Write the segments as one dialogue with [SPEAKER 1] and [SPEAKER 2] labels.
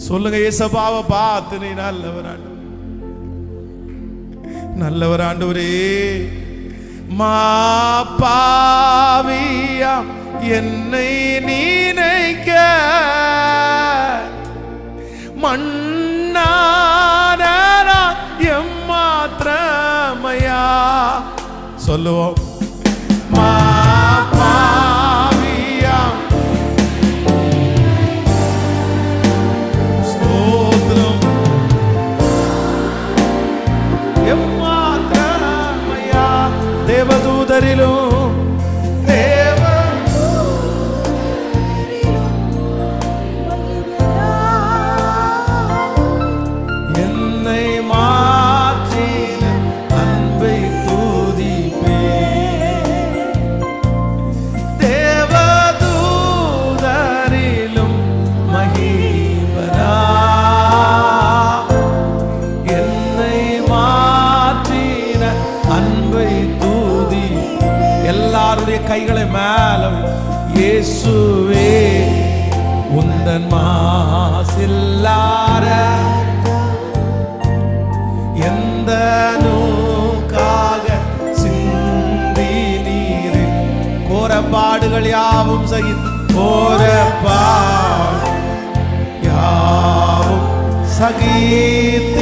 [SPEAKER 1] சொல்லுங்க ஏசப்பாவை பார்த்து நீ நல்லவராண்டு நல்லவராண்டவரே நல்லவர் ஆண்டவரே. என்னை நீனைக்க. மண்ணான எம்மாத்திரமையா. சொல்லுவோம். cielo கைகளை மேல இயேசுவே உந்தன் மாசில்லார எந்த நூக்காக சிந்தி நீரே. கோரப்பாடுகள் யாவும் சகித் கோரப்பாடு யாவும் சகித்து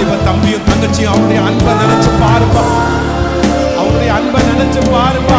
[SPEAKER 1] வாலிப தம்பியும் தங்கச்சியும் அவருடைய அன்பை நினைச்சு பாருப்பா. அவருடைய அன்பை நினைச்சு பாருப்பா.